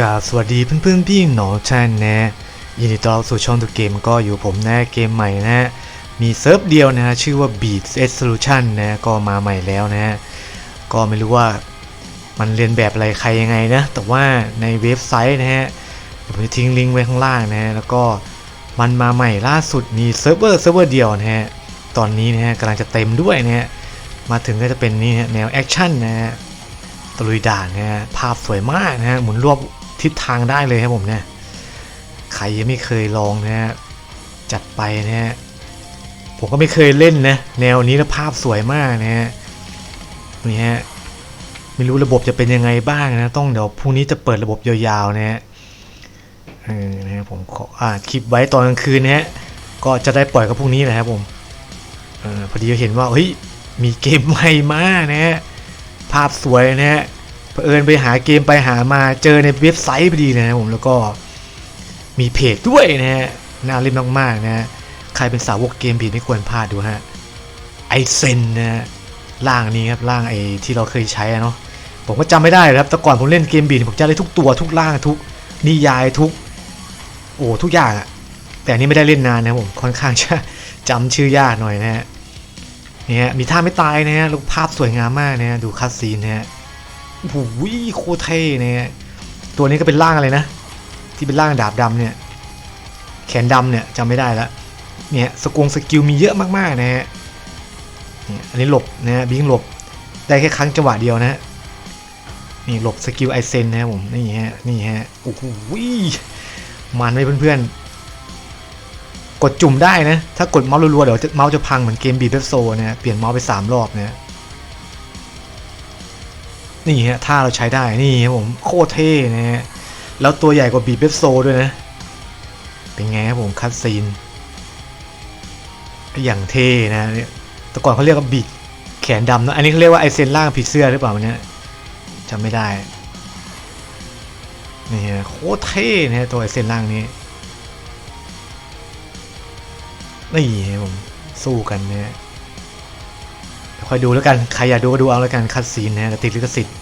กาสวัสดีเพื่อนๆพี่หนอชันนะยินดีต้อนรับสู่ช่องตัวเกมก็อยู่ผมนะเกมใหม่นะ มีเซิร์ฟเดียวนะฮะชื่อว่า Beats X Solution นะก็มาใหม่แล้วนะฮะก็ไม่รู้ว่ามันเรียนแบบอะไรใครยังไงนะ แต่ว่าในเว็บไซต์นะฮะผมจะทิ้งลิงก์ไว้ข้างล่างนะฮะแล้วก็มันมาใหม่ล่าสุดมีเซิร์ฟเวอร์เซิร์ฟเวอร์เดียวนะฮะตอนนี้นะฮะกำลังจะเต็มด้วยนะฮะมาถึงก็จะเป็นนี่ฮะแนวแอคชั่นนะฮะตะลุยด่านนะฮะภาพสวยมากนะฮะหมุนรวบ ทิศทางได้เลยครับผมเนี่ยใครยังไม่เคยลองนะฮะจัดไปนะฮะผมก็ไม่เคยเล่นนะแนวนี้แล้วภาพสวยมากนะฮะนี่ฮะไม่รู้ระบบจะเป็นยังไงบ้างนะต้องเดี๋ยวพรุ่งนี้จะเปิดระบบยาวๆนะฮะเออนะฮะผมขออ่าคลิปไว้ตอนกลางคืนนะฮะก็จะได้ปล่อยกับพรุ่งนี้แหละครับผมออพอดีเห็นว่าเฮ้ยมีเกมใหม่มานะฮะภาพสวยนะฮะ เผอิญไปหาเกมไปหามาเจอในเว็บไซต์พอดีนะครับผมแล้วก็มีเพจด้วยนะฮะน่าเล่นมากๆนะฮะใครเป็นสาวกเกมผีไม่ควรพลาดดูฮะไอเซนนะฮะร่างนี้ครับร่างไอที่เราเคยใช้เนาะผมก็จำไม่ได้ครับแต่ก่อนผมเล่นเกมบีนผมจะได้ทุกตัวทุกร่างทุกนิยายทุก โอ้ทุกอย่างอะแต่นี้ไม่ได้เล่นนานนะผมค่อนข้างจะจำชื่อยากหน่อยนะฮะเนี่ยฮะมีท่าไม่ตายนะฮะล้วภาพสวยงามมากนะฮะดูคัสซีนนะฮะ โอ้โหโคเท่นะฮะตัวนี้ก็เป็นร่างอะไรนะ ที่เป็นร่างดาบดำเนี่ย แขนดำเนี่ยจำไม่ได้แล้วเนี่ยสกงสกิลมีเยอะมากๆนะฮะเนี่ยอันนี้หลบนะฮะบิงหลบได้แค่ครั้งจังหวะเดียวนะฮะนี่หลบสกิลไอเซนนะครับผมนี่ฮะนี่ฮะโอ้โหมันไหมเพื่อนๆ กดจุ่มได้นะ ถ้ากดเมาส์รัวๆเดี๋ยวเมาส์จะพังเหมือนเกมบีเบฟโซนะเปลี่ยนเมาส์ไป 3 รอบนะ นี่ฮะถ้าเราใช้ได้นี่ครับผมโคตรเท่นะฮะแล้วตัวใหญ่กว่าบีบเบโซด้วยนะ เป็นไงครับผมคัดซีนอย่างเท่นะเนี่ยแต่ก่อนเขาเรียกว่าบีดแขนดำนะอันนี้เขาเรียกว่าไอเซนล่างผีเสื้อหรือเปล่าเนี่ยจำไม่ได้นี่ฮะโคตรเท่นะตัวไอเซนล่างนี้นี่ครับผมสู้กันนะฮะเดี๋ย คอยดูแล้วกันใครอยากดูก็ดูเอาแล้วกันคัดซีนนะฮะแต่ติดลิขสิทธิ์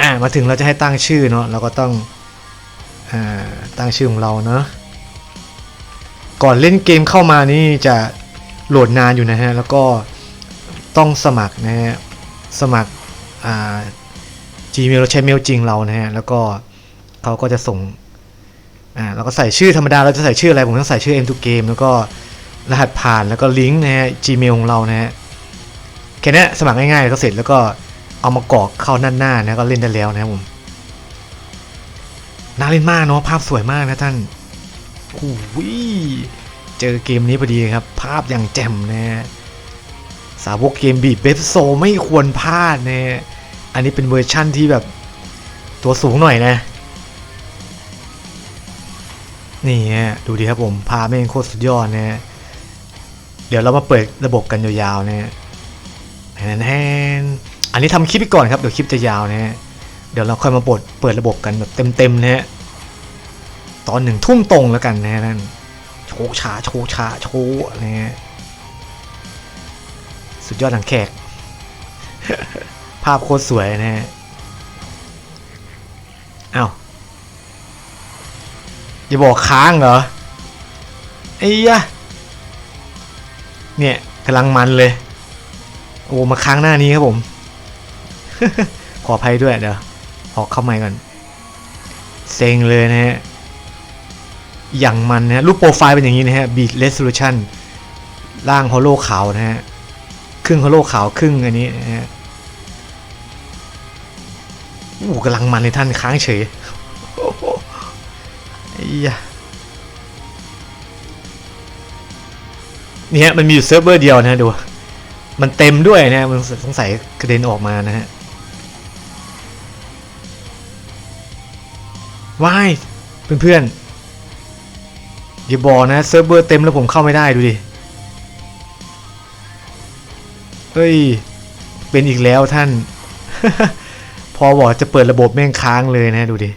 อะมาถึงเราจะให้ตั้งชื่อเนาะเราก็ต้องอ่าตั้งชื่อของเราเนาะก่อนเล่นเกมเข้ามานี่จะโหลดนานอยู่นะฮะแล้วก็ต้องสมัครนะฮะสมัครอ่า Gmail เราใช้เมลจริงเรานะฮะแล้วก็เขาก็จะส่งอ่าเราก็ใส่ชื่อธรรมดาเราจะใส่ชื่ออะไรผมต้องใส่ชื่อ M to Game แล้วก็รหัสผ่านแล้วก็ลิงก์นะฮะ Gmail ของเรานะฮะ แค่นี้สมัครง่ายๆก็เสร็จแล้วก็เอามากรอกเข้าหน้าหน้านะก็เล่นได้แล้วนะครับผมน่าเล่นมากเนาะภาพสวยมากนะท่านโอ้โหเจอเกมนี้พอดีครับ ภาพอย่างแจ่มนะฮะสาวกเกมบีบเบฟโซไม่ควรพลาดนะฮะอันนี้เป็นเวอร์ชั่นที่แบบตัวสูงหน่อยนะ นี่ฮะดูดีครับผม พาแม่งโคตรสุดยอดนะฮะเดี๋ยวเรามาเปิดระบบกันยาวๆนะ แฮนอันนี้ทำคลิปไปก่อนครับ เดี๋ยวคลิปจะยาวนะฮะ เดี๋ยวเราค่อยมาเปิดเปิดระบบกันแบบเต็มๆนะฮะ ตอนหนึ่งทุ่มตรงแล้วกันนะฮะนั่นโชกชาโชกชาโชว์นะฮะ สุดยอดหนังแขก ภาพโคตรสวยนะฮะอ้าวอย่าบอกค้างเหรอไอ้ยะเนี่ยกำลังมันเลย โอ้มาค้างหน้านี้ครับผม ขออภัยด้วยเดี๋ยวออกเข้าใหม่ก่อน เซ็งเลยนะฮะ อย่างมันนะฮะรูปโปรไฟล์เป็นอย่างนี้นะฮะ Beat Resolution ล่างฮอลโลขาวนะฮะ ครึ่งฮอลโลขาวครึ่งอันนี้นะฮะอู้กำลังมันเลยท่านค้างเฉยไอ้ยะเนี่ยมันมีอยู่เซิร์ฟเวอร์เดียวนะดู มันเต็มด้วยนะฮะมันสงสัยกระเด็นออกมานะฮะว้ายเพื่อนๆอย่าบอกนะเซิร์ฟเวอร์เต็มแล้วผมเข้าไม่ได้ดูดิเฮ้ย เป็นอีกแล้วท่าน พอบอกจะเปิดระบบแม่งค้างเลยนะดูดิ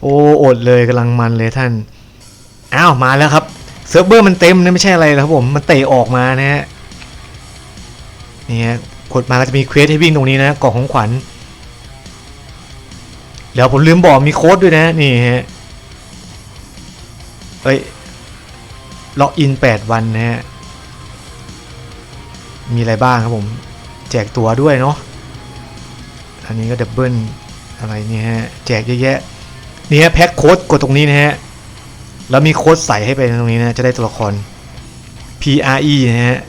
โอ้อดเลยกำลังมันเลยท่าน อ้าว มาแล้วครับ เซิร์ฟเวอร์มันเต็มนะไม่ใช่อะไรนะครับผม มันเตะออกมานะฮะ นี่ฮะกดมาก็จะมีเควสให้วิ่งตรงนี้นะกล่องของขวัญแล้วผมลืมบอกมีโค้ดด้วยนะนี่ฮะเอ้ยล็อกอิน 8 วันนะฮะมีอะไรบ้างครับผม แจกตัวด้วยเนาะอันนี้ก็ดับเบิลอะไรนี่ฮะแจกเยอะแยะนี่ฮะแพ็คโค้ดกดตรงนี้นะฮะแล้วมีโค้ดใส่ให้ไปตรงนี้นะจะได้ตัวละคร PRE นะฮะ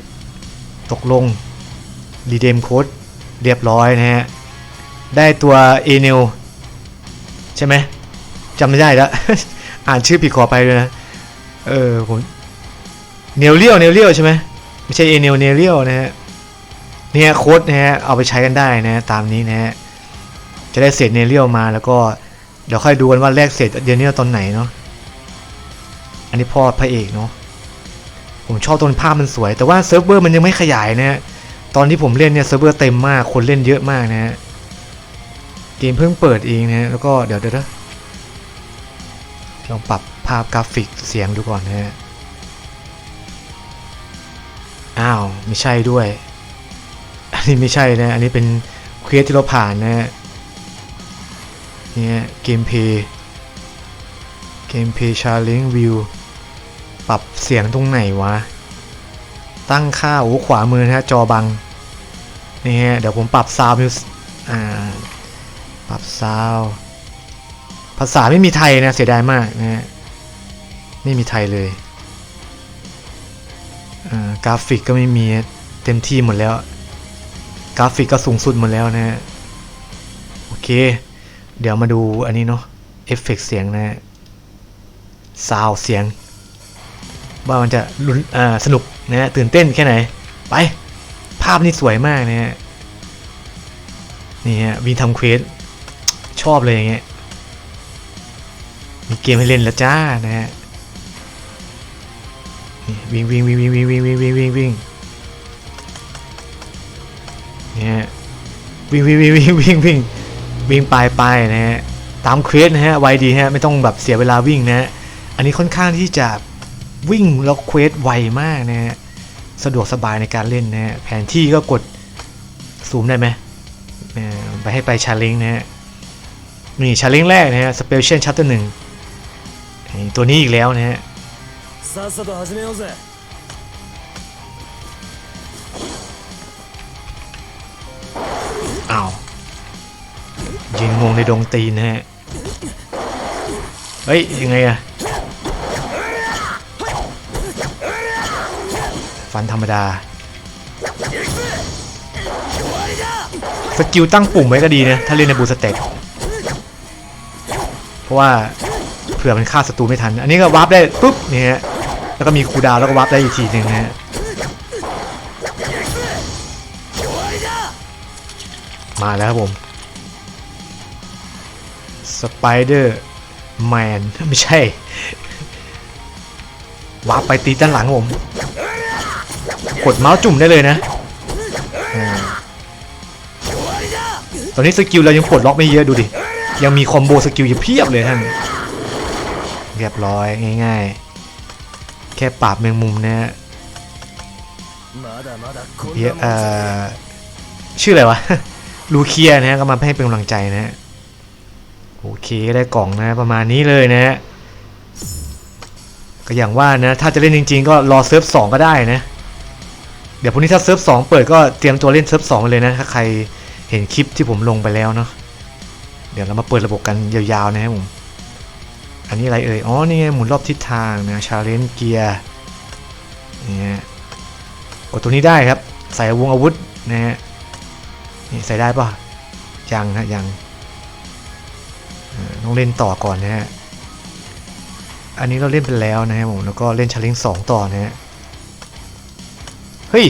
ตกลง รีเดมโค้ดเรียบร้อยนะฮะ ได้ตัว a n e l ใช่ไหมจำไม่ได้แล้ว อ่านชื่อผิดขอไปเลยนะ เออผมเนลเลียวเนลเลียวใช่ไหมไม่ใช่เอเนลเนลเลียวนะฮะเนี่ยโค้ดนะฮะเอาไปใช้กันได้นะตามนี้นะฮะจะได้เศษเนลเลียวมาแล้วก็เดี๋ยวค่อยดูกันว่าแลกเศษเดนเนียลตอนไหนเนาะอันนี้พ่อพระเอกเนาะผมชอบต้นภาพมันสวย แต่ว่าเซิร์ฟเวอร์มันยังไม่ขยายนะฮะ ตอนที่ผมเล่นเนี่ยเซิร์ฟเวอร์เต็มมากคนเล่นเยอะมากนะฮะเกมเพิ่งเปิดเองนะ แล้วก็เดี๋ยวเดี๋ยวเดี๋ยวลองปรับภาพกราฟิกเสียงดูก่อนนะฮะ อ้าว ไม่ใช่ด้วย อันนี้ไม่ใช่นะ อันนี้เป็นเควสที่เราผ่านนะฮะเนี่ยเกมเพย์เกมเพย์ชาเลนจ์วิวปรับเสียงตรงไหนวะ ตั้งค่าโอ้ขวามือนะฮะ จอบัง นี่ฮะเดี๋ยวผมปรับซาวมิวส์อ่าปรับซาวภาษาไม่มีไทยนะเสียดายมากนะฮะไม่มีไทยเลยกราฟิกก็ไม่มีเต็มที่หมดแล้ว กราฟิกก็สูงสุดหมดแล้วนะฮะโอเค เดี๋ยวมาดูอันนี้เนาะเอฟเฟกเสียงนะฮะซาวเสียง ว่ามันจะลุ้นสนุกนะตื่นเต้นแค่ไหน ไปาพนี่สวยมากนะฮะนี่ฮะวินทำเควสชอบเลยอย่างเงี้ยมีเกมให้เล่นแล้วจ้านะฮะวิ่งวิ่งวิ่งวิ่งวิ่งวิ่งวิ่งวิ่งวิ่งวิ่งเนี่ยวิ่งวิ่งวิ่งวิ่งวิ่งวิ่งวิ่งไปไปนะฮะตามเควสนะฮะไวดีฮะไม่ต้องแบบเสียเวลาวิ่งนะฮะอันนี้ค่อนข้างที่จะวิ่งแล้วเควสไวมากนะฮะ สะดวกสบายในการเล่นนะฮะแผนที่ก็กดซูมได้ไหมไปให้ไปชาเลนจ์นะฮะนี่ชาเลนจ์แรกนะฮะสเปเชียลชัตเตอร์หนึ่งตัวนี้อีกแล้วนะฮะอ้าวยิงงงในดงตีนนะฮะ เฮ้ย ยังไงอะ ฟันธรรมดา สกิลตั้งปุ่มไว้ก็ดีนะ ถ้าเล่นในบูสเต็กเพราะว่าเผื่อมันฆ่าศัตรูไม่ทัน อันนี้ก็วาร์ปได้ปุ๊บนี่ฮะแล้วก็มีคูดาวแล้วก็วาร์ปได้อีกทีหนึ่งนะฮะมาแล้วครับผมสไปเดอร์แมนไม่ใช่วาร์ปไปตีด้านหลังผม กดเมาส์จุ่มได้เลยนะตอนนี้สกิลเรายังปลดล็อกไม่เยอะดูดิ ยังมีคอมโบสกิลอยู่เพียบเลยท่าน เรียบร้อยง่ายๆ แค่ปราบแมงมุมนะฮะเอ่อชื่ออะไรวะ ลูเคียนะฮะก็มาให้เป็นกำลังใจนะฮะ โอเคได้กล่องนะประมาณนี้เลยนะฮะ ก็อย่างว่านะ ถ้าจะเล่นจริงๆ ก็รอเซิร์ฟสองก็ได้นะ ดี๋ยวพรุ่งนี้ถ้าเซิร์ฟสองเปิดก็เตรียมตัวเล่นเซิร์ฟสองไปเลยนะถ้าใครเห็นคลิปที่ผมลงไปแล้วเนาะเดี๋ยวเรามาเปิดระบบกันยาวๆนะครับผมอันนี้อะไรเอ่ยอ๋อนี่ไงหมุนรอบทิศทางนะชาเลนเกียร์เนี่ยกดตัวนี้ได้ครับ ใส่วงอาวุธนะฮะนี่ใส่ได้ปะยังนะยังต้องเล่นต่อก่อนนะฮะอันนี้เราเล่นไปแล้วนะครับผมแล้วก็เล่นชาเลนจ์สองต่อนะฮะ เฮ้ย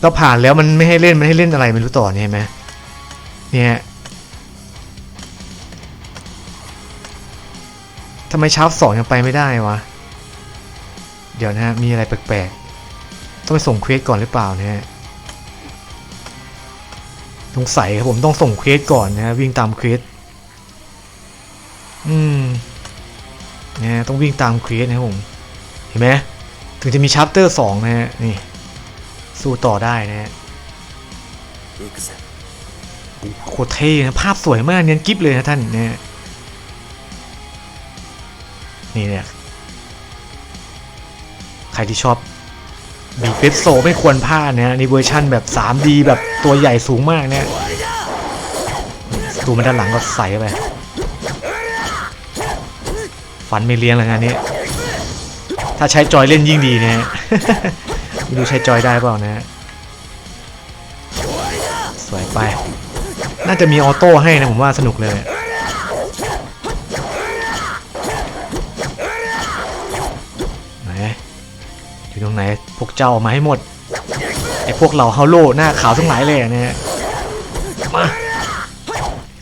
เราผ่านแล้วมันไม่ให้เล่น มันให้เล่นอะไรไม่รู้ต่อเนี่ยไหมเนี่ยทำไมชาร์ปสองยังไปไม่ได้วะ เดี๋ยวนะมีอะไรแปลกๆ ต้องไปส่งเควสก่อนหรือเปล่านะฮะสงสัยครับผมต้องส่งเควสก่อนนะฮะวิ่งตามเควสอืมนะฮะต้องวิ่งตามเควสนะผม เห็นไหม ถึงจะมีชัปเตอร์สองนะฮะนี่สู้ต่อได้นะฮะโคตรเท่นะภาพสวยมากเนียนกิฟเลยนะท่านเนี่ยนี่เนี่ยใครที่ชอบบีเปปโซไม่ควรพลาดนะนี่เวอร์ชั่นแบบ 3D แบบตัวใหญ่สูงมากเนี่ยดูมันด้านหลังก็ใส่ไปฟันไม่เลี้ยงเลยงานนี้ ถ้าใช้จอยเล่นยิ่งดีนะฮะไม่รู้ใช้จอยได้เปล่านะฮะสวยไป น่าจะมีออโต้ให้นะผมว่าสนุกเลยไหนอยู่ตรงไหนพวกเจ้ามาให้หมดไอ้พวกเราเฮาโลหน้าขาวทั้งหลายเลยนะฮะมา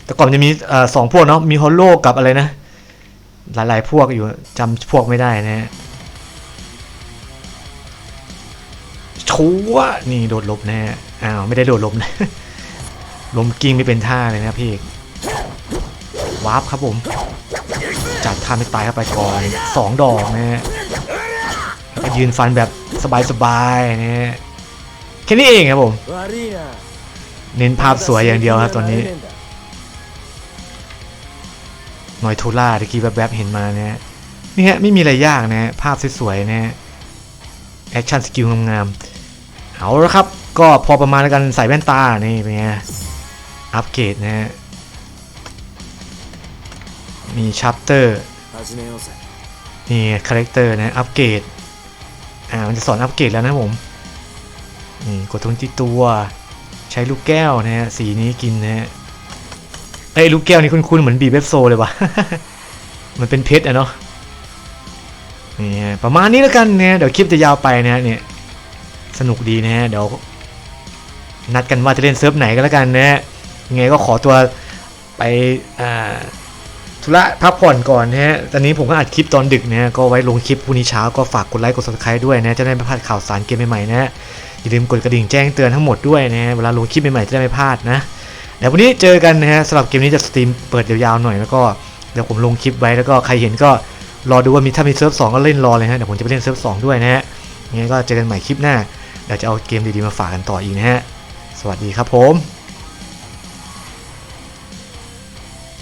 แต่ก่อนจะมีอสองพวกเนาะมีฮอลโลกับอะไรนะ หลายๆพวกอยู่จำพวกไม่ได้นะฮะ ชัวนี่โดดลบแน่อ้าวไม่ได้โดดลบนะลมกิ้งไม่เป็นท่าเลยนะพี่วาร์ปครับผม จัดท่าไม่ตายเข้าไปก่อนสองดอกนะฮะยืนฟันแบบสบายๆนะฮแค่นี้เองครับผม เน้นภาพสวยอย่างเดียวครับตอนนี้หน่อยทูล่าตะกี้แบบๆเห็นมานะฮะนี่ฮะไม่มีอะไรยากนะภาพสวยๆนะะแอคชั่นสกิลงามๆ เอาละครับ ก็พอประมาณแล้วกันใส่แว่นตา นี่เป็นไง อัปเกรดนะฮะ มีชัปเตอร์นี่คาแรคเตอร์นะ อัปเกรด อ่า มันจะสอนอัปเกรดแล้วนะผม นี่กดทุนที่ตัว ใช้ลูกแก้วนะฮะ สีนี้กินนะฮะไอ้ลูกแก้วนี่คุ้นๆเหมือนบีเบฟโซเลยวะมันเป็นเพชรอะเนาะนี่ประมาณนี้แล้วกันเนี่ยเดี๋ยวคลิปจะยาวไปนะเนี่ย สนุกดีนะฮะเดี๋ยวนัดกันว่าจะเล่นเซิร์ฟไหนกันแล้วกันนะฮะยังไงก็ขอตัวไปธุระพักผ่อนก่อนนะฮะ ตอนนี้ผมก็อัดคลิปตอนดึกนะฮะ ก็ไว้ลงคลิปพรุ่งนี้เช้าก็ฝากกดไลค์กด subscribe ด้วยนะ จะได้ไม่พลาดข่าวสารเกมใหม่ๆนะ อย่าลืมกดกระดิ่งแจ้งเตือนทั้งหมดด้วยนะฮะเวลาลงคลิปใหม่ๆจะได้ไม่พลาดนะ เดี๋ยววันนี้เจอกันนะฮะสำหรับเกมนี้จะสตรีมเปิดยาวๆหน่อยแล้วก็เดี๋ยวผมลงคลิปไว้แล้วก็ใครเห็นก็รอดูว่ามีถ้ามีเซิร์ฟสองก็เล่นรอเลยฮะ เดี๋ยวผมจะไปเล่นเซิร์ฟสองด้วยนะฮะยังไงก็เจอกันใหม่คลิปหน้า เดี๋ยวจะเอาเกมดีๆมาฝากกันต่ออีกนะฮะ สวัสดีครับผม